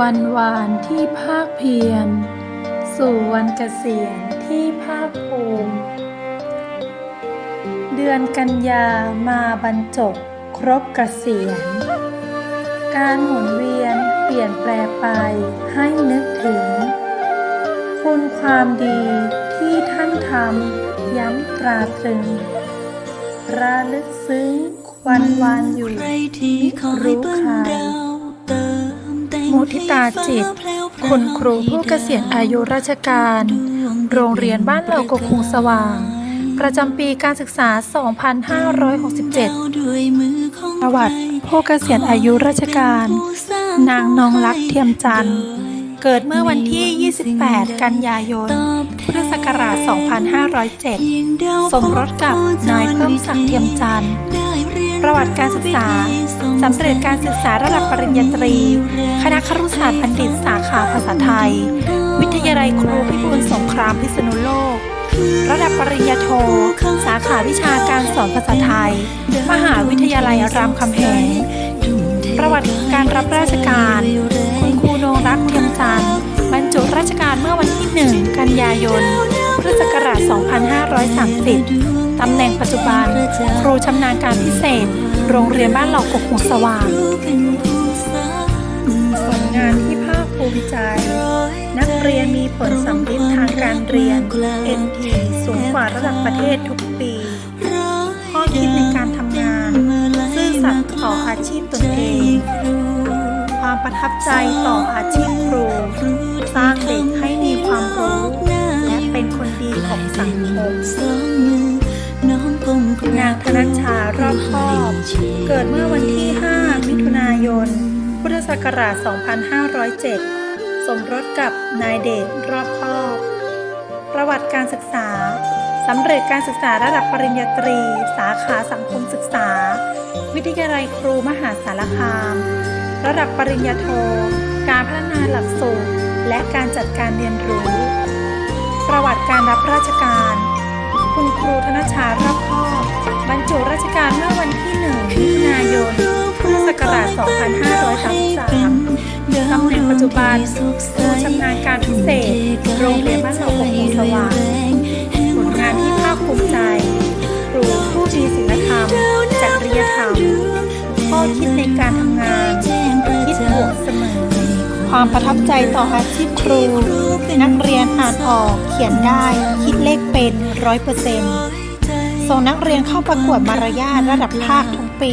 วันวานที่ภาคเพียร สู่วันเกษียณที่ภาคภูมิ เดือนกันยามาบรรจบครบเกษียณ การหมุนเวียนเปลี่ยนแปลไปให้นึกถึง คุณความดีที่ท่านทำย้ำตราตรึงระลึกซึ้งวันวานอยู่ใครที่คอ มแต่งมุทิตาจิต คุณครูผู้เกษียณอายุราชการ โรงเรียนบ้านเหล่ากกคุงสว่าง ประจำปีการศึกษา 2567ด้วยมือของประวัติผู้เกษียณอายุราชการ นางนงลักษณ์เทียมจันทร์ เกิดเมื่อวันที่ 28 กันยายน พุทธศักราช 2507 สมรสกับนายเพิ่มศักดิ์เทียมจันทร์ ประวัติการศึกษาสำเร็จการศึกษาระดับปริญญาตรี คณะครุศาสตร์บัณฑิตสาขาภาษาไทย วิทยาลัยครูพิบูลสงครามพิษณุโลก ระดับปริญญาโท สาขาวิชาการสอนภาษาไทย มหาวิทยาลัยรามคำแหงประวัติการรับราชการ คุณครูนงรักเทียมจันทร์บรรจุราชการเมื่อวันที่ 1 กันยายน พุทธศักราช 2530 ตำแหน่งปัจจุบัน ครูชำนาญการพิเศษ โรงเรียนบ้านเหล่ากกหูสว่างผลงานที่ภาคภูมิใจ นักเรียนมีผลสำลิดทางการเรียน NT สูงกว่าระดับประเทศทุกปี ข้อคิดในการทำงาน ซื่อสัตย์ต่ออาชีพตนเอง ความประทับใจต่ออาชีพครู สร้างเด็กให้มีความรู้ และเป็นคนดีของสังคม นางธนัชชารอบคอบ เกิดเมื่อวันที่ 5 มิถุนายน พุทธศักราช 2507 สมรสกับนายเดชรอบคอบ ประวัติการศึกษา สำเร็จการศึกษาระดับปริญญาตรี สาขาสังคมศึกษา วิทยาลัยครูมหาสารคาม ระดับปริญญาโท การพัฒนาหลักสูตร และการจัดการเรียนรู้ ประวัติการรับราชการ คุณครูธนชารอบคอบบรรจุราชการเมื่อวันที่1มิถุนายนพุทธศักราช 2533ตำแหน่งปัจจุบันครูชำนาญการพิเศษ โรงเรียนบ้านเหล่าหกโมงสว่างผลงานที่ภาคภูมิใจ ครูผู้มีศีลธรรมจริยธรรมข้อคิดในการทำ ความประทับใจต่ออาชีพครู นักเรียนอ่านออกเขียนได้คิดเลขเป็นร้อยเปอร์เซ็นต์ส่งนักเรียนเข้าประกวดมารยาทระดับภาคทุกปี